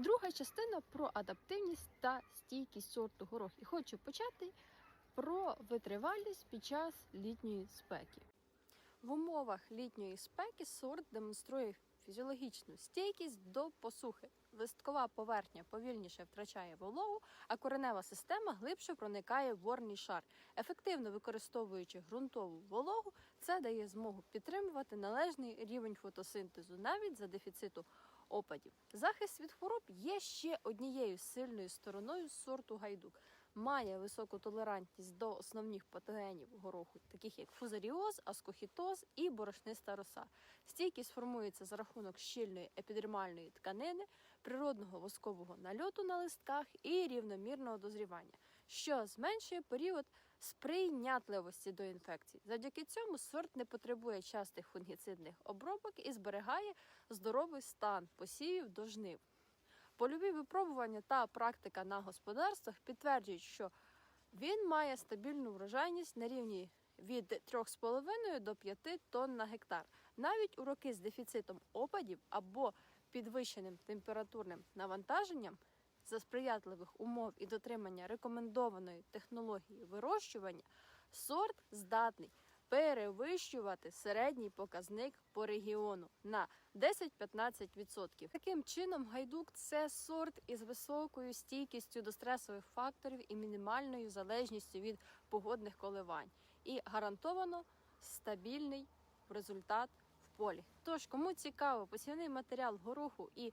Друга частина про адаптивність та стійкість сорту горох. І хочу почати про витривалість під час літньої спеки. В умовах літньої спеки сорт демонструє фізіологічну стійкість до посухи. Листкова поверхня повільніше втрачає вологу, а коренева система глибше проникає в ворний шар. Ефективно використовуючи ґрунтову вологу, це дає змогу підтримувати належний рівень фотосинтезу навіть за дефіциту опадів. Захист від хвороб є ще однією сильною стороною сорту гайдук. Має високу толерантність до основних патогенів гороху, таких як фузаріоз, аскохітоз і борошниста роса. Стійкість формується за рахунок щільної епідермальної тканини, природного воскового нальоту на листках і рівномірного дозрівання, що зменшує період сприйнятливості до інфекцій. Завдяки цьому сорт не потребує частих фунгіцидних обробок і зберігає здоровий стан посівів до жнив. Польові випробування та практика на господарствах підтверджують, що він має стабільну врожайність на рівні від 3,5 до 5 тонн на гектар. Навіть у роки з дефіцитом опадів або підвищеним температурним навантаженням за сприятливих умов і дотримання рекомендованої технології вирощування, сорт здатний перевищувати середній показник по регіону на 10-15%. Таким чином, гайдук це сорт із високою стійкістю до стресових факторів і мінімальною залежністю від погодних коливань, і гарантовано стабільний результат в полі. Тож, кому цікаво посівний матеріал гороху і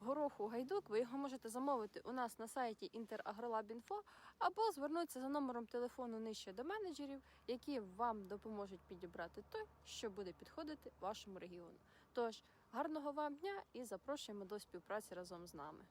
гороху гайдук, ви його можете замовити у нас на сайті Interagrolab.info або звернутися за номером телефону нижче до менеджерів, які вам допоможуть підібрати той, що буде підходити вашому регіону. Тож гарного вам дня і запрошуємо до співпраці разом з нами.